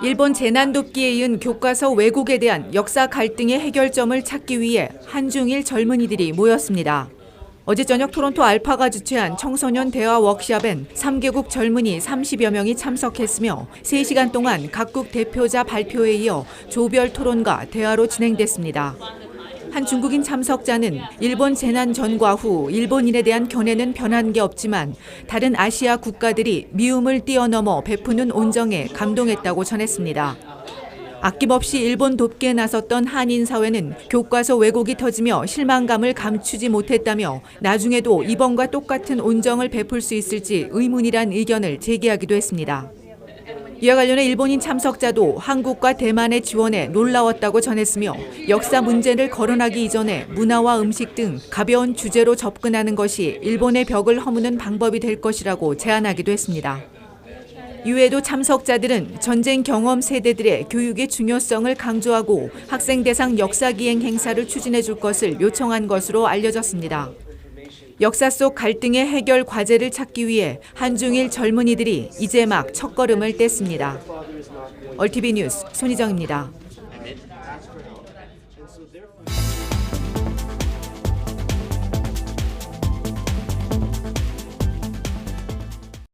일본 재난돕기에 이은 교과서 왜곡에 대한 역사 갈등의 해결점을 찾기 위해 한중일 젊은이들이 모였습니다. 어제 저녁 토론토 알파가 주최한 청소년 대화 워크숍엔 3개국 젊은이 30여 명이 참석했으며 3시간 동안 각국 대표자 발표에 이어 조별 토론과 대화로 진행됐습니다. 한 중국인 참석자는 일본 재난 전과 후 일본인에 대한 견해는 변한 게 없지만 다른 아시아 국가들이 미움을 뛰어넘어 베푸는 온정에 감동했다고 전했습니다. 아낌없이 일본 돕기에 나섰던 한인 사회는 교과서 왜곡이 터지며 실망감을 감추지 못했다며 나중에도 이번과 똑같은 온정을 베풀 수 있을지 의문이란 의견을 제기하기도 했습니다. 이와 관련해 일본인 참석자도 한국과 대만의 지원에 놀라웠다고 전했으며 역사 문제를 거론하기 이전에 문화와 음식 등 가벼운 주제로 접근하는 것이 일본의 벽을 허무는 방법이 될 것이라고 제안하기도 했습니다. 이외에도 참석자들은 전쟁 경험 세대들의 교육의 중요성을 강조하고 학생 대상 역사 기행 행사를 추진해 줄 것을 요청한 것으로 알려졌습니다. 역사 속 갈등의 해결 과제를 찾기 위해 한중일 젊은이들이 이제 막 첫걸음을 뗐습니다. 얼티비 뉴스 손희정입니다.